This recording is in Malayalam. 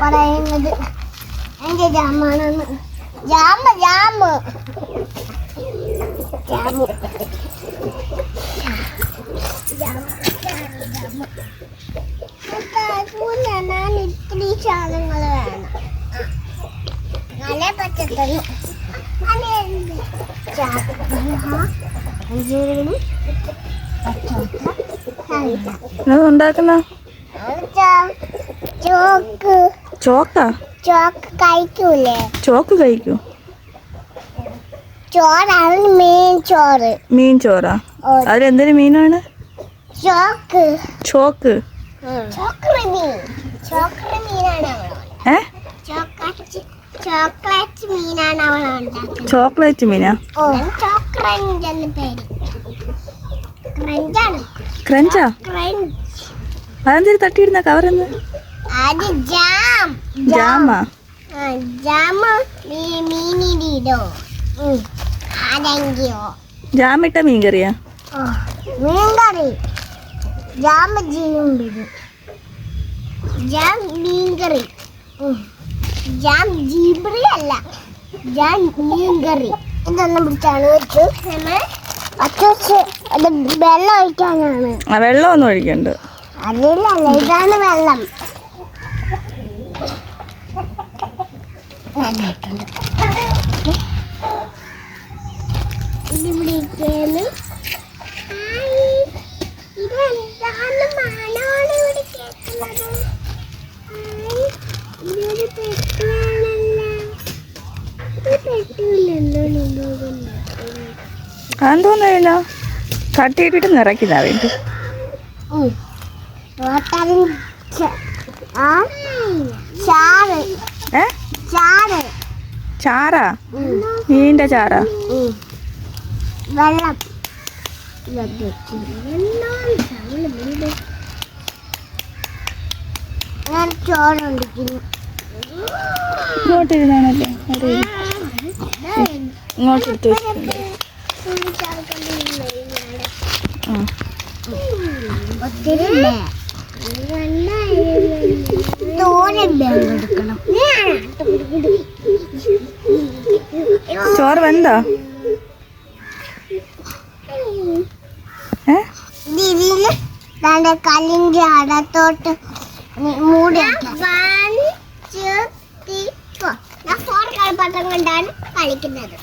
പറയുന്നത്. എന്റെ ജാമാണെന്ന്. ജാമ ജാമ്. ജാമു. ഞാൻ ഇത്തിരി സാധനങ്ങൾ വേണം. നല്ല അത് ഉണ്ടാക്കുന്ന ചോക്ക്. ചോക്കാ? ചോക്ക് കഴിക്കൂലേ? ചോക്ക് കഴിക്കൂ. ചോറാണ് മെയിൻ ചോറ്. മീൻ ചോറാ? അതിലെന്തൊരു മീനാണ്? ചോക്ക്. ചോക്ക്. ചോക്ലേറ്റ് മീൻ. മീനാ? ക്രഞ്ച്? അതെന്തൊരു തട്ടിയിടുന്ന കവറെന്ന് അത് ജാം. ജാമാ? ജാമ് മീ- മീനിലിടോ ഉം. അതെങ്കിയോ? ജാമിട്ട മീൻ കറിയാ ഓ, മീൻകറി. ജാമ ജീമ്പിടും ജാം മീൻകറി. ഉം. ജാം ജീബ്രി അല്ല. ജാം മീൻകറി. ഇതൊന്നും പിടിച്ചാണ്. വെച്ചു അച്ചോച്ച് അത് വെള്ളം ഒഴിക്കാനാണ്. ആ വെള്ളമൊന്നും ഒഴിക്കണ്ട. അതിലല്ല ഇതാണ് വെള്ളം. നന്നായിട്ടുണ്ട്. ഹായ്. ഇതെന്താണ് വേണ്ടി ഏ? ചാറ്. മീനിന്റെ ചാറാ. വെള്ളം? ഞാൻ ചോറുണ്ടിക്കുന്നു. ഇങ്ങോട്ട് ഇരുന്നാണല്ലേ അവിടെ ഇരി. ഇങ്ങോട്ട് എടുത്ത് വെച്ചിട്ടുണ്ട് ആ. ഒത്തിരി കൊടുക്കണം ചോറ് വെന്തോ? കല്ലിന്റെ അടത്തോട്ട് മൂടി കളിപ്പാട്ടം കൊണ്ടാണ് കളിക്കുന്നത്.